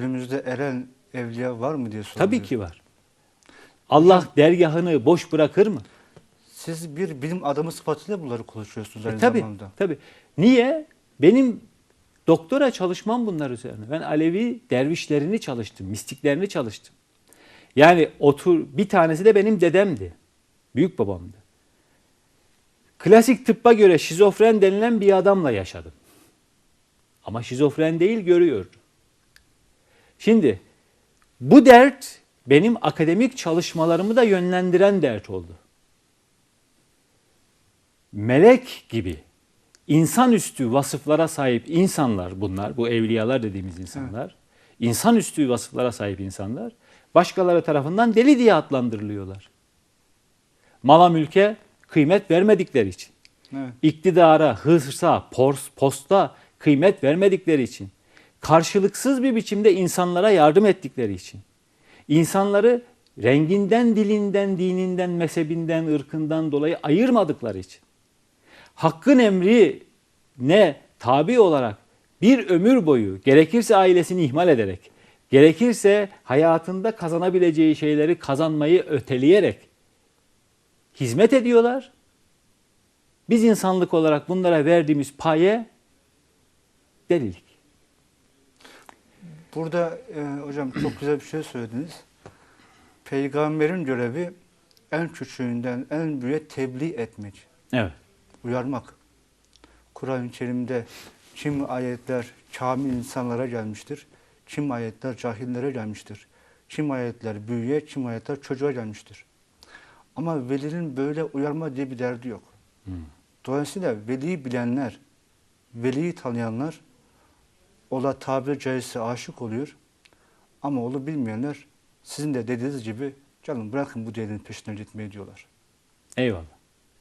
Günümüzde eren evliya var mı diye soruyor. Tabii ki var. Allah dergahını boş bırakır mı? Siz bir bilim adamı sıfatıyla bunları konuşuyorsunuz aynı E, tabii, zamanda. tabii. Niye? Benim doktora çalışmam bunlar üzerine. Ben Alevi dervişlerini çalıştım, mistiklerini çalıştım. Yani otur bir tanesi de benim dedemdi. Büyük babamdı. Klasik tıbba göre şizofren denilen bir adamla yaşadım. Ama şizofren değil görüyor. Şimdi bu dert benim akademik çalışmalarımı da yönlendiren dert oldu. Melek gibi insanüstü vasıflara sahip insanlar bunlar, bu evliyalar dediğimiz insanlar, insanüstü vasıflara sahip insanlar başkaları tarafından deli diye adlandırılıyorlar. Mala mülke kıymet vermedikleri için, Evet. iktidara, hırsa, pors, posta kıymet vermedikleri için, karşılıksız bir biçimde insanlara yardım ettikleri için, insanları renginden, dilinden, dininden, mezhebinden, ırkından dolayı ayırmadıkları için, hakkın emri ne tabi olarak bir ömür boyu gerekirse ailesini ihmal ederek, gerekirse hayatında kazanabileceği şeyleri kazanmayı öteleyerek hizmet ediyorlar. Biz insanlık olarak bunlara verdiğimiz paye delilik. Burada e, hocam çok güzel bir şey söylediniz. Peygamberin görevi en küçüğünden en büyüğe tebliğ etmek, Evet. uyarmak. Kur'an-ı Kerim'de kim ayetler kamil insanlara gelmiştir, kim ayetler cahillere gelmiştir, kim ayetler büyüye, kim ayetler çocuğa gelmiştir. Ama velinin böyle uyarma diye bir derdi yok. Dolayısıyla veliyi bilenler, veliyi tanıyanlar ola tabiri caizse aşık oluyor. Ama onu bilmeyenler sizin de dediğiniz gibi canım bırakın bu delinin peşinden gitmeyi diyorlar. Eyvallah.